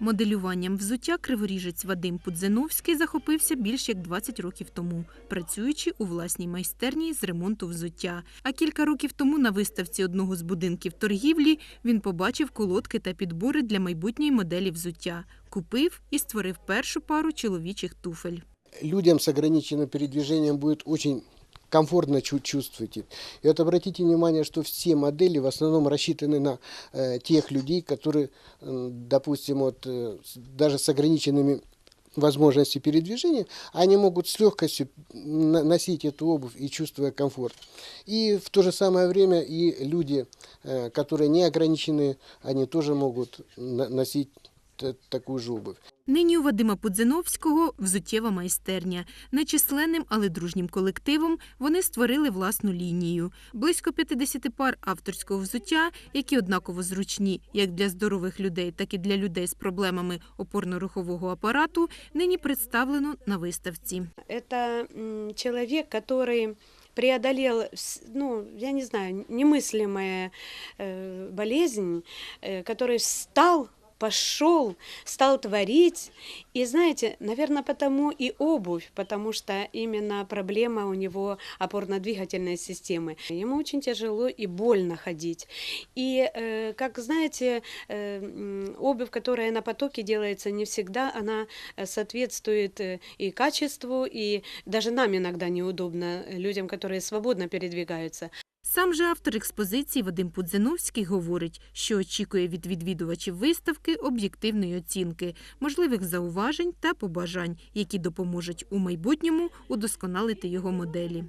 Моделюванням взуття криворіжець Вадим Пудзиновський захопився більш як 20 років тому, працюючи у власній майстерні з ремонту взуття. А кілька років тому на виставці одного з будинків торгівлі він побачив колодки та підбори для майбутньої моделі взуття. Купив і створив першу пару чоловічих туфель. людям с ограниченным передвижением будет очень комфортно чу- чувствовать. их. И вот обратите внимание, что все модели в основном рассчитаны на э, тех людей, которые, м, допустим, вот, э, даже с ограниченными возможностями передвижения, они могут с легкостью носить эту обувь и чувствуя комфорт. И в то же самое время и люди, э, которые не ограничены, они тоже могут носить т- такую же обувь. Нині у Вадима Пудзиновського взуттєва майстерня. Нечисленним, але дружнім колективом вони створили власну лінію. Близько 50 пар авторського взуття, які однаково зручні як для здорових людей, так і для людей з проблемами опорно-рухового апарату, нині представлено на виставці. Это м, человек, который преодолел, вс- ну, я не знаю, немыслимая э, болезнь, э, который встал, пошел, стал творить. И знаете, наверное, потому и обувь, потому что именно проблема у него опорно-двигательной системы. Ему очень тяжело и больно ходить. И, э, как знаете, э, м, обувь, которая на потоке делается, не всегда она э, соответствует э, и качеству, и даже нам иногда неудобно, э, людям, которые свободно передвигаются. Сам же автор експозиції Вадим Пудзиновський говорить, що очікує від відвідувачів виставки об'єктивної оцінки, можливих зауважень та побажань, які допоможуть у майбутньому удосконалити його моделі.